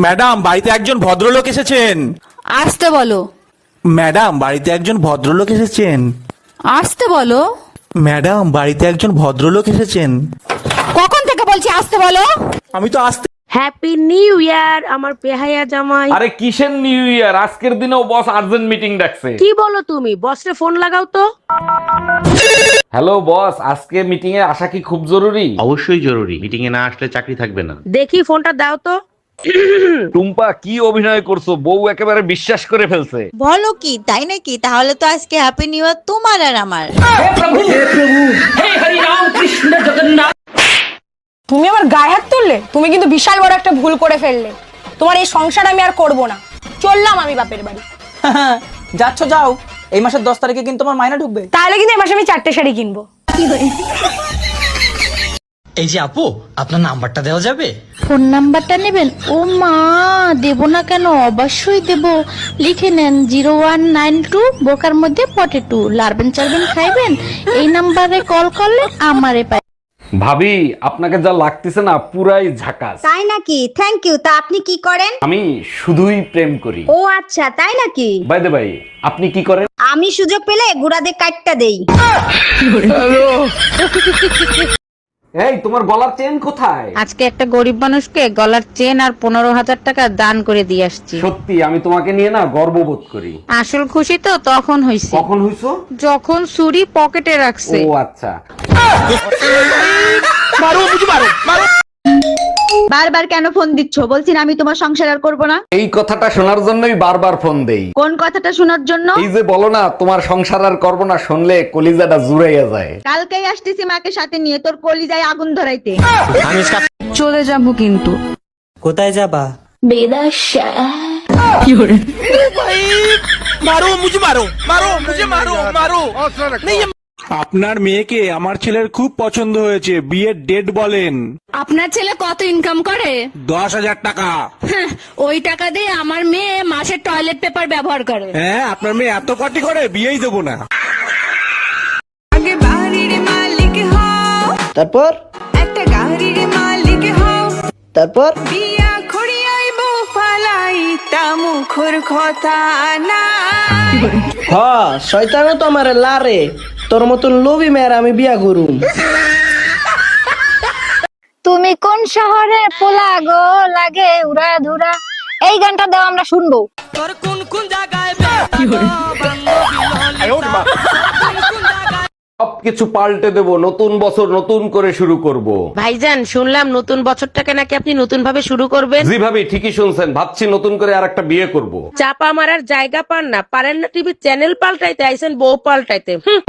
Madam বাড়িতে একজন ভদ্রলোক এসেছেন। আসতে বলো। ম্যাডাম বাড়িতে একজন ভদ্রলোক এসেছেন। আসতে বলো। ম্যাডাম বাড়িতে একজন ভদ্রলোক এসেছেন। কখন থেকে বলছি আসতে বলো? আমি তো আসতে হ্যাপি নিউ ইয়ার আমার পেহাইয়া জামাই। আরে কিসের নিউ ইয়ার আজকের দিনেও বস আর্জেন্ট মিটিং ডাকছে। কি বলো তুমি? বসরে ফোন লাগাও তো। হ্যালো বস আজকে মিটিং এ আসা কি খুব জরুরি? অবশ্যই জরুরি। মিটিং এ না আসলে চাকরি থাকবে না। দেখি ফোনটা দাও তো। টুম্পা কি অভিনয় করছ? বউ একেবারে বিশ্বাস করে ফেলছে। বলো কি তাই নাকি? তাহলে তো আজকে হ্যাপি নিউ ইয়ার তোমার আর আমার। তুমি আমার গায়ে হাত তুললে? তুমি কিন্তু বিশাল বড় একটা ভুল করে ফেললে। তোমার এই সংসার আমি আর করব না। চললাম আমি বাপের বাড়ি। যাচ্ছ যাও। এই মাসের দশ তারিখে কিন্তু তোমার মাইনা ঢুকবে। তাহলে কিন্তু এই মাসে আমি চারটে শাড়ি কিনবো। এই যে আপু আপনার নাম্বারটা দেওয়া যাবে? ফোন নাম্বারটা নেবেন? ও মা দেব না কেন? অবশ্যই দেব। লিখে নেন জিরো ওয়ান নাইন টু বোকার মধ্যে পটেটু লারবেন চারবেন খাইবেন? এই নাম্বারে কল করলে আমারে পাই। ভাবি আপনাকে যা লাগতেছে না পুরাই ঝাকাস। তাই নাকি? থ্যাংক ইউ তা আপনি কি করেন? আমি শুধুই প্রেম করি। ও আচ্ছা তাই নাকি? বাইদে ভাই আপনি কি করেন? আমি সুযোগ পেলে গুড়াদের কাটটা দেই। এই তোমার গলার চেন কোথায়? আজকে একটা গরিব মানুষকে গলার চেন আর পনেরো হাজার টাকা দান করে দিয়ে আসছি। সত্যি আমি তোমাকে নিয়ে না গর্ববোধ করি। আসল খুশি তো তখন হইছে। কখন হইছো? যখন সুরি পকেটে রাখছে। ও আচ্ছা। বারবার কেন ফোন দিচ্ছ? বলছি না আমি তোমার সংসার আর করব না। এই কথাটা শোনার জন্যই বারবার ফোন দেই। কোন কথাটা শোনার জন্য? এই যে বলো না তোমার সংসার আর করব না শুনলে কলিজাটা জুড়াইয়া যায়। কালকেই আসতেছি মাকে সাথে নিয়ে তোর কলিজায় আগুন ধরাইতে। চলে যাব কিন্তু। কোথায় যাবা? আপনার মেয়েকে আমার ছেলের খুব পছন্দ হয়েছে বিয়ের ডেট বলেন। আপনার ছেলে কত ইনকাম করে? দশ হাজার টাকা। হ্যাঁ, ওই টাকা দিয়ে আমার মেয়ে মাসের টয়লেট পেপার ব্যবহার করে। হ্যাঁ আপনার মেয়ে এত কটি করে বিয়েই দেবো না। তারপর? একটা গাড়ির মালিক হও। তারপর? বিয়া খড়িয়াই বউ খড়িয়াইব পালাইতা মুখর কথা না হ শয়তানও তো আমার লারে। তোর মতন লোভি মেয়ের আমি বিয়া করুম। তুমি শহরে পোলা গো লাগে উড়া ধুরা? এই গানটা দাও আমরা শুনব। তোর কোন কোন জায়গায় সবকিছু পাল্টে দেব নতুন বছর নতুন করে শুরু করব। ভাইজান শুনলাম নতুন বছরটাকে নাকি আপনি নতুন ভাবে শুরু করবেন। জি ভাবি ঠিকই শুনছেন। ভাবছি নতুন করে আর একটা বিয়ে করব। চাপা মারার জায়গা পান না। পারেন না টিভির চ্যানেল পাল্টাইতে আইসেন বউ পাল্টাইতে। হুম।